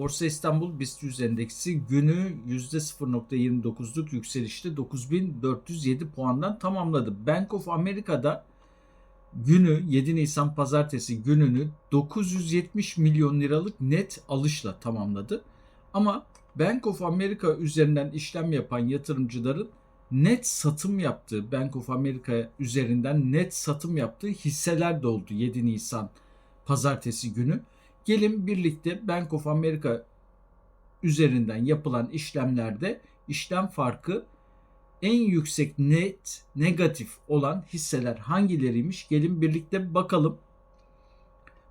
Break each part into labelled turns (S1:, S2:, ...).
S1: Borsa İstanbul BIST 100 endeksi günü %0.29'luk yükselişte 9407 puandan tamamladı. Bank of America'da günü 7 Nisan pazartesi gününü 970 milyon liralık net alışla tamamladı. Ama Bank of America üzerinden işlem yapan yatırımcıların net satım yaptığı, Bank of America üzerinden net satım yaptığı hisseler de oldu 7 Nisan pazartesi günü. Gelin birlikte Bank of America üzerinden yapılan işlemlerde işlem farkı en yüksek net negatif olan hisseler hangileriymiş? Gelin birlikte bakalım.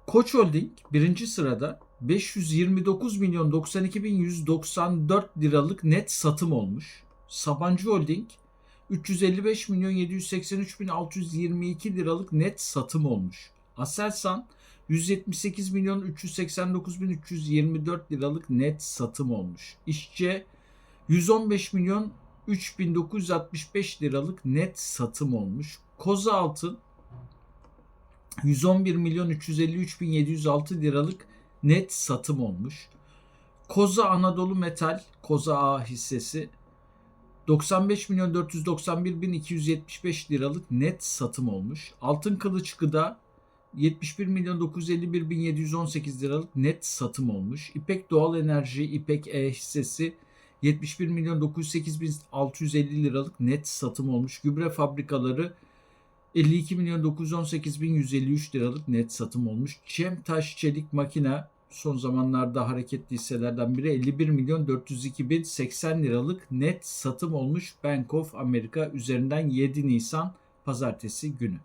S1: Koç Holding birinci sırada 529 milyon 92 bin 194 liralık net satım olmuş. Sabancı Holding 355 milyon 783 bin 622 liralık net satım olmuş. Aselsan 178 milyon 389 bin 324 liralık net satım olmuş. İşçe 115 milyon 3965 liralık net satım olmuş. Koza Altın 111 milyon 353 bin 706 liralık net satım olmuş. Koza Anadolu Metal, Koza A hissesi 95 milyon 491 bin 275 liralık net satım olmuş. Altın Kılıç Gıda 71 milyon 951 bin 718 liralık net satım olmuş. İpek Doğal Enerji, İpek E hissesi 71 milyon 908 bin 650 liralık net satım olmuş. Gübre fabrikaları 52 milyon 918 bin 153 liralık net satım olmuş. Cem Taş Çelik Makina son zamanlarda hareketli hisselerden biri 51 milyon 402 bin 80 liralık net satım olmuş Bank of America üzerinden 7 Nisan pazartesi günü.